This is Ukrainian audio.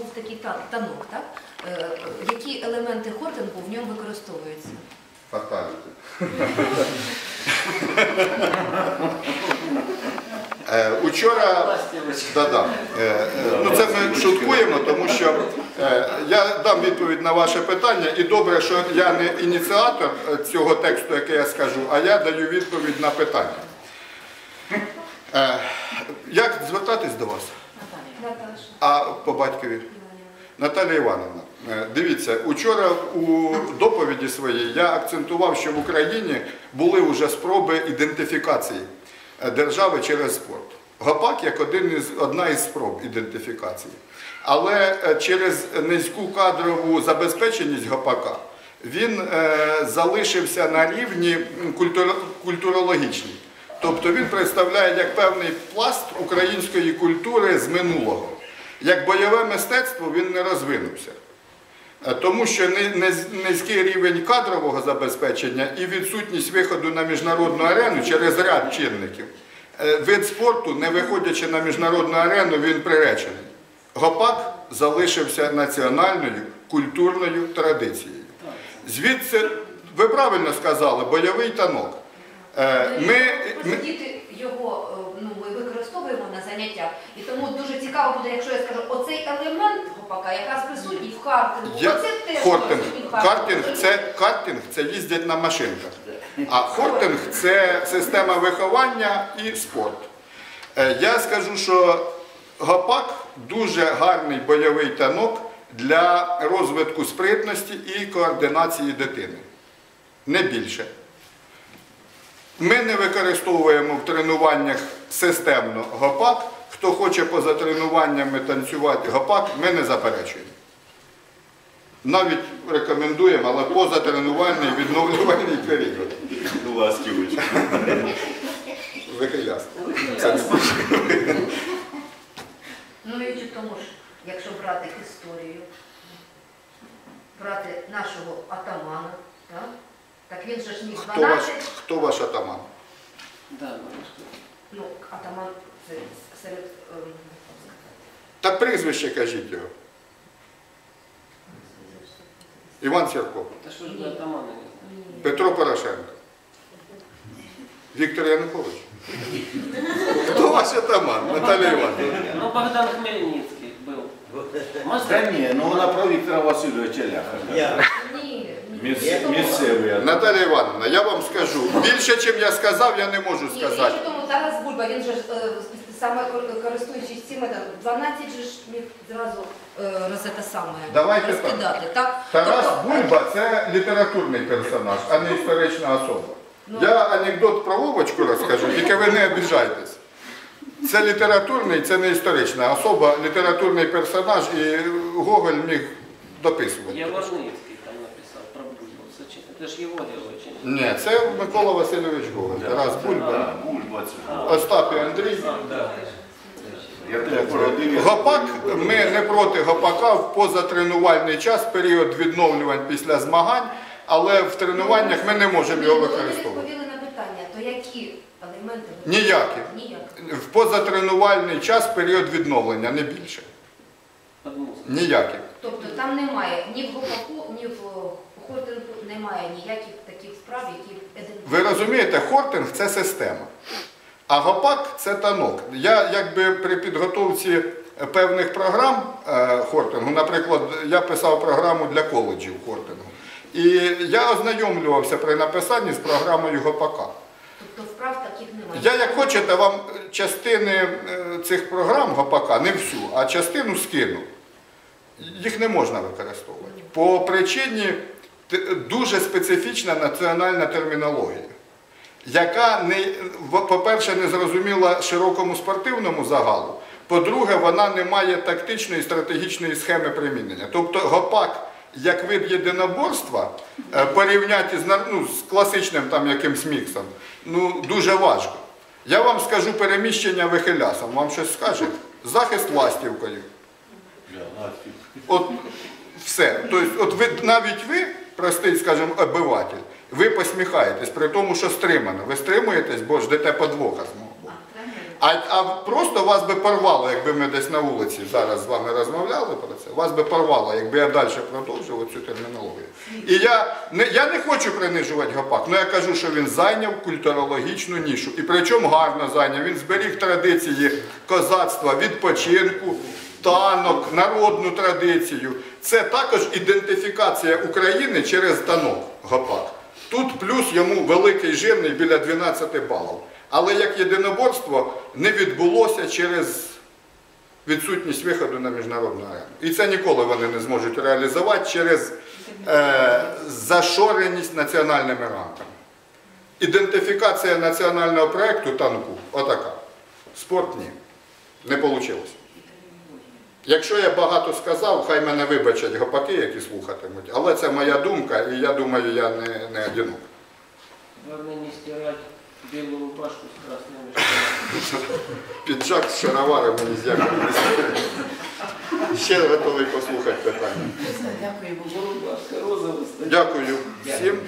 був такий та- танок, так? Е, Які елементи хортингу в ньому використовуються? Фаталіті. Е, Учора да-да. Е, ну це ми шуткуємо, тому що я дам відповідь на ваше питання, і добре, що я не ініціатор цього тексту, який я скажу, а я даю відповідь на питання. Як звертатись до вас? А по батькові? Наталія Івановна, е, дивіться, учора у доповіді своїй я акцентував, що в Україні були вже спроби ідентифікації е, держави через спорт. ГОПАК як один із, одна із спроб ідентифікації. Але е, через низьку кадрову забезпеченість ГОПАКа він залишився на рівні культурологічній. Тобто він представляє як певний пласт української культури з минулого. Як бойове мистецтво він не розвинувся. Е, Тому що низький рівень кадрового забезпечення і відсутність виходу на міжнародну арену через ряд чинників. Е, Вид спорту, не виходячи на міжнародну арену, він приречений. Гопак залишився національною культурною традицією. Звідси, ви правильно сказали, бойовий танок. Е, Ми, ми, його заняттях, і тому дуже цікаво буде, якщо я скажу, оцей елемент гопака якраз присутній в картингу. Я, Оце теж хортинг. присутній в Картинг це, картинг це їздять на машинках. А хортинг це система виховання і спорт. Е, Я скажу, що гопак дуже гарний бойовий танок для розвитку спритності і координації дитини. Не більше. Ми не використовуємо в тренуваннях системно гопак. Хто хоче поза тренуваннями танцювати гопак, ми не заперечуємо. Навіть рекомендуємо, але поза тренувальний відновлювальний період. У вас ківочка. Вихилясто. Це Ну і тому ж, якщо брати історію, брати нашого атамана, так, так він же ж міг хто, ваш, 12, хто ваш атаман? Да, бабушка. ну, атаман це серед ем, Та прізвище кажіть його. Іван Сірко. Да что же вы атамана не знаете? Петро Порошенко. Віктор Янукович. Хто ваш атаман? Наталія Івановна. Ну, Богдан Хмельницкий был. Та Мастер. ні, ну вона про Віктора Васильовича ляха. ні, Місце-. Наталія Івановна, я вам скажу. Більше, чим я сказав, я не можу Ні, сказати. річ у тому Тарас Бульба, він же ж е, саме кор- користуючись цим, е, 12 же ж міг зразу е, роз це саме Давайте так. розкидати. Так? Тарас Тобто, Бульба це літературний персонаж, а не історична особа. Ну. Я анекдот про Вовочку розкажу, тільки ви не обіжайтесь. Це літературний, це не історична особа, літературний персонаж, і Гоголь міг дописувати. Про Бульбу. Сочи- Это же его. Ні, це Микола Васильович Гоголь, Тарас Бульба, Бульба це. Остап і Андрій. Я тебе породив. Гопак, ми не проти гопака в позатренувальний час, період відновлювань після змагань, але в тренуваннях ми не можемо його ви використовувати. відповіли на питання, то які елементи? ви- Ніякі. Ніяк. В позатренувальний час період відновлення, не більше. Ніякі. Тобто там немає ні в гопаку, ні в немає ніяких таких справ, які Ви розумієте, хортинг це система. А гопак це танок. Я якби при підготовці певних програм е, хортингу, наприклад, я писав програму для коледжів хортингу. І я ознайомлювався при написанні з програмою гопака. Тобто вправ таких немає. Я, як хочете, вам частини е, цих програм ГОПАКа, не всю, а частину скину. Їх не можна використовувати. По причині дуже специфічна національна термінологія, яка, по-перше, не зрозуміла широкому спортивному загалу. По-друге, вона не має тактичної і стратегічної схеми примінення. Тобто ГОПАК як вид єдиноборства е, порівняти з, ну, з класичним там якимсь міксом, ну, дуже важко. Я вам скажу переміщення вихилясом, вам щось скаже? Захист ластівкою. От все. Тобто, от ви, навіть ви, простий, скажімо, обиватель, ви посміхаєтесь, при тому, що стримано. Ви стримуєтесь, бо ждете подвоха з мого боку. А, а просто вас би порвало, якби ми десь на вулиці зараз з вами розмовляли про це, вас би порвало, якби я далі продовжував цю термінологію. І я не, я не хочу принижувати Гопак, але я кажу, що він зайняв культурологічну нішу. І причому гарно зайняв. Він зберіг традиції козацтва, відпочинку, танок, народну традицію. Це також ідентифікація України через танок Гопак. Тут плюс йому великий жирний біля 12 балів. Але як єдиноборство не відбулося через відсутність виходу на міжнародну арену. І це ніколи вони не зможуть реалізувати через е, зашореність національними рамками. Ідентифікація національного проєкту танку отака. Спорт ні. Не вийшло. Якщо я багато сказав, хай мене вибачать гопаки, які слухатимуть, але це моя думка, і я думаю, я не, не одинок. Главное не стирать белую рубашку с красными штанами. Піджак з шароварами з не стоїть. Ще готовий послухати питання. Дякую, бо рубашка розова. Дякую всім.